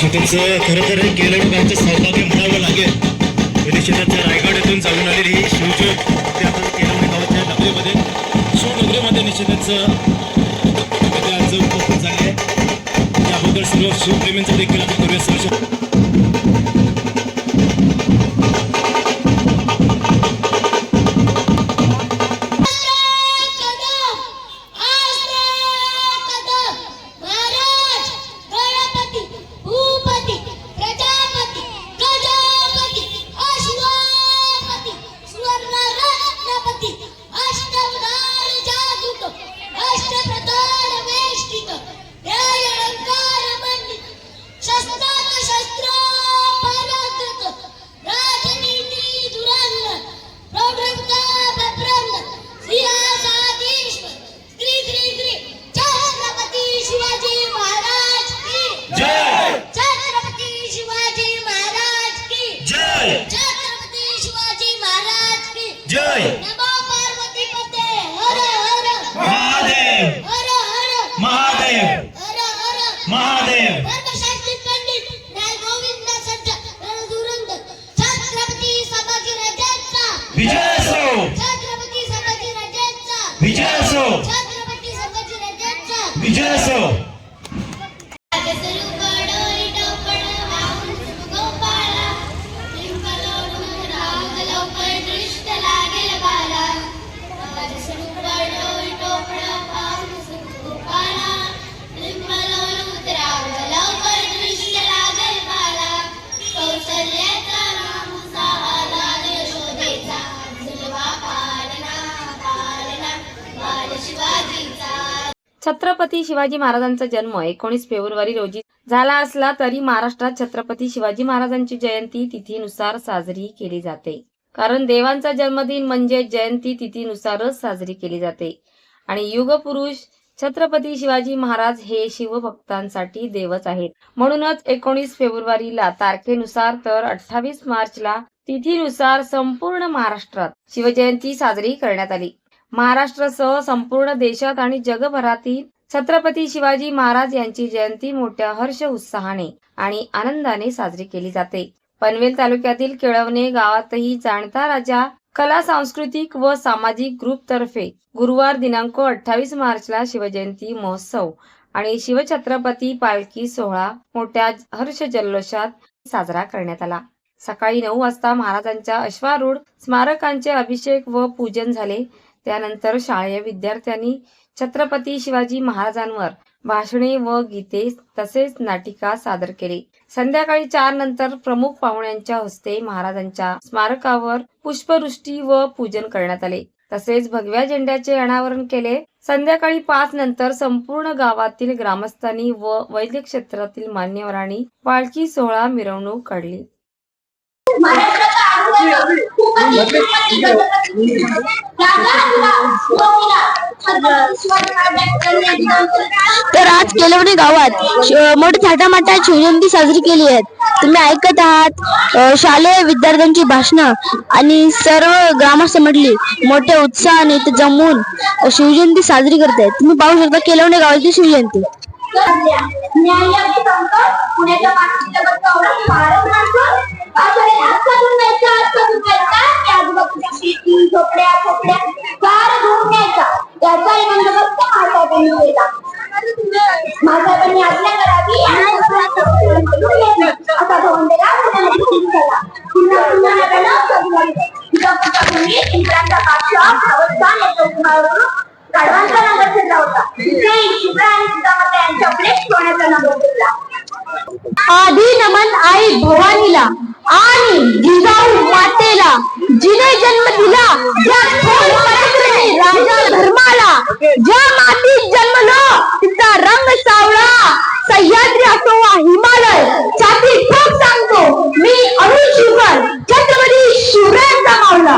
शेतीचं खरं तर केरळ गावचं सौभाग्य म्हणावं लागेल. हे निश्चितच रायगड येथून जाऊन आलेली ही शिवज्योत ते आपण केरळ गावाच्या नगरीमध्ये शिवनगरीमध्ये निश्चितच आज उपस्थित झाले आहे त्याबद्दल सर्व शिवप्रेमींचं देखील आपण करूया. सर्व વિજયાસો વિજયાસો छत्रपती शिवाजी महाराजांचा जन्म एकोणीस फेब्रुवारी रोजी झाला असला तरी महाराष्ट्रात छत्रपती शिवाजी महाराजांची जयंती तिथीनुसार साजरी केली जाते. कारण देवांचा जन्मदिन म्हणजे जयंती तिथीनुसारच साजरी केली जाते. आणि युगपुरुष छत्रपती शिवाजी महाराज हे शिवभक्तांसाठी देवच आहेत. म्हणूनच एकोणीस फेब्रुवारीला तारखेनुसार तर अठ्ठावीस मार्चला तिथीनुसार संपूर्ण महाराष्ट्रात शिवजयंती साजरी करण्यात आली. महाराष्ट्रासह संपूर्ण देशात आणि जगभरातील छत्रपती शिवाजी महाराज यांची जयंती मोठ्या हर्ष उत्साहाने आणि आनंदाने साजरी केली जाते. पनवेल तालुक्यातील केळवणे गावातही जाणता राजा कला सांस्कृतिक व सामाजिक ग्रुप तर्फे गुरुवार दिनांक अठ्ठावीस मार्चला शिवजयंती महोत्सव आणि शिवछत्रपती पालखी सोहळा मोठ्या हर्ष जल्लोषात साजरा करण्यात आला. सकाळी नऊ वाजता महाराजांच्या अश्वारूढ स्मारकांचे अभिषेक व पूजन झाले. त्यानंतर शालेय विद्यार्थ्यांनी छत्रपती शिवाजी महाराजांवर भाषणे व गीते तसेच नाटिका सादर केली. संध्याकाळी चार नंतर प्रमुख पाहुण्यांच्या हस्ते महाराजांच्या स्मारकावर पुष्पवृष्टी व पूजन करण्यात आले. तसेच भगव्या झेंड्याचे अनावरण केले. संध्याकाळी पाच नंतर संपूर्ण गावातील ग्रामस्थांनी व वैद्य क्षेत्रातील मान्यवरांनी पालखी सोहळा मिरवणूक काढली. तर आज केलवणे गावात मोठ्या थाटामाटात शिवजयंती साजरी केली आहे. तुम्ही ऐकत आहात शालेय विद्यार्थ्यांची भाषणं आणि सर्व ग्रामस्थ मंडळी मोठ्या उत्साहाने इथे जमून शिवजयंती साजरी करत आहेत तुम्ही पाहू शकता केलवणे गावाची शिवजयंती. पुण्याच्या मागच्या गप्पावर भारत माणसं आषाढी हातकातून न्यायचा हातकातून शेती झोपड्या खोपड्या सारं घेऊन न्यायचा त्याचाही बंदोबस्त महासाहेबांनी केला. महासाहेबांनी आज्ञा करावी आणि असा धोरण दिला पुण्यामध्ये सुरू झाला पुन्हा पुन्हा नव्यानं चालू इंद्राचा बादशाह गाढवांचा नगर फिरला होता. तिथे शुभ्रा आणि सीतामाता यांच्याकडे सोन्याचा नगर फिरला आधी नमन आई भवानीला. जिने जन्म दिला ज्या थोर पराक्रमी राजा धर्माला ज्या मातीत जन्मलो तिचा रंग सावळा. सह्याद्री असो वा हिमालय छाती ठोक सांगतो मी अरुण शिवकर छत्रपती शिवरायांचा मावला.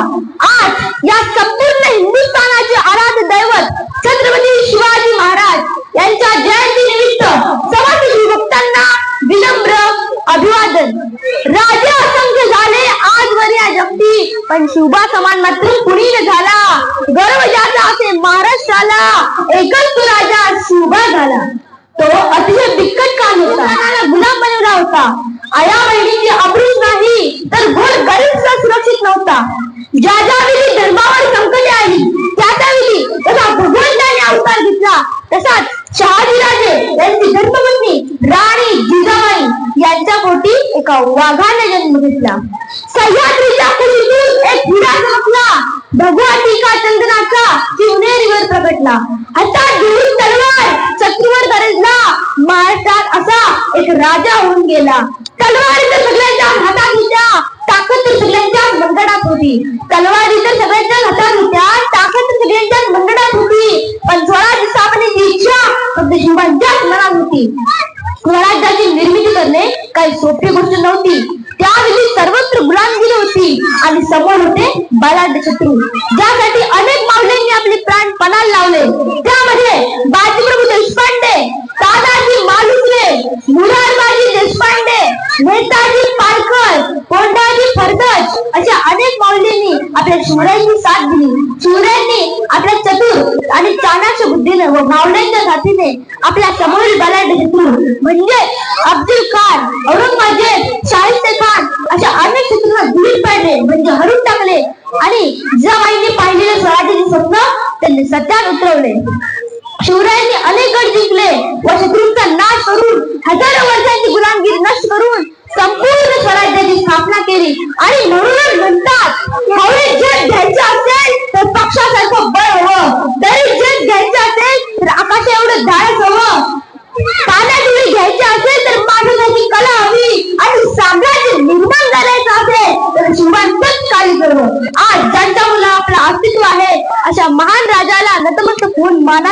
आज या संपूर्ण हिंदुस्थानाच्या आराध्य दैवत छत्रपती शिवाजी महाराज यांच्या जयंती निमित्त समस्त शिवभक्तांना विनम्र अभिवादन राजे असंख्य झाले आजवर या जगती पण शिवबा समान मात्र कुणी झाला. गर्व ज्याचा असे महाराष्ट्राला एकच तो राजा शिवबा झाला. तो अतिशय बिकट काम होता गुलाम बनवला होता. आया बहिणीची अब्रूच नाही तर घोर गरीब सुरक्षित नव्हता. ज्या ज्या वेळी धर्मावर संकटे आली त्या त्या त्यावेळी तसा भगवंताने अवतार घेतला. तसाच शहाजीराजे यांची धर्मपत्नी राणी जिजाबाई यांच्या पोटी एका वाघाने जन्म घेतला. सह्याद्रीच्या कुशीतून एक हिरा चमकला भगवा टीका चंदनाचा शिवनेरीवर प्रकटला. हातात घेऊन तलवार शत्रूवर गरजला महाराष्ट्रात असा एक राजा होऊन गेला. तलवार तर सगळ्यांच्या हातात होत्या. ताकद तर सगळ्यांच्या मंडळात होती. तलवारी तर सगळ्यांच्या हातात होत्या. ताकद तर सगळ्यांच्या मंडळात होती. पण थोडा काही सोपी गोष्ट नव्हती. त्यावेळी सर्वत्र गुलामगिरी होती आणि समोर होते बलाढ्य शत्रू. ज्यासाठी अनेक माऊलींनी आपले प्राण पणाला लावले. त्यामध्ये बाजीप्रभू देशपांडे दादाजी मालुसरे मुरारबाजी देशपांडे नेताजी पालकर कोंडाजी फरदज अशा अनेक माऊलींनी आपल्या शिवरायांची साथ दिली. शिवरायांनी आपल्या चतुर आणि चाणाच्या बुद्धीने व मावळ्यांच्या साथीने आपल्या समोरील बलाढ्य शत्रू म्हणजे अब्दुल खान औरंगजेब शाहिस्ते खान अशा अनेक शत्रूंना धुळीत पाडले. म्हणजे हरून टाकले आणि जिजाबाईंनी पाहिलेले स्वराज्याचे स्वप्न त्यांनी सत्यात उतरवले. शिवरायांनी अनेक गड जिंकले. व शत्रूंचा नाश करून हजारो वर्षांची गुलामगिरी नष्ट करून संपूर्ण स्वराज्याची स्थापना केली. आणि म्हणूनच म्हणतात जग घ्यायचं असेल तर पक्षासारखं बळ हवं तरी जग घ्यायचं असेल तर आकाश एवढं धाडस हवं पाण्यात उडी घ्यायची असेल तर माणसाची कला हवी आणि साम्राज्य निर्माण करायचं असेल तर शिवांतच कार्य करावं आज ज्यांच्यामुळे आपलं अस्तित्व आहे अशा महान राजाला नतमस्तक होऊन मानाचा मुजरा छत्रपती शिवाजी महाराज की छत्रपती शिवाजी महाराज की जय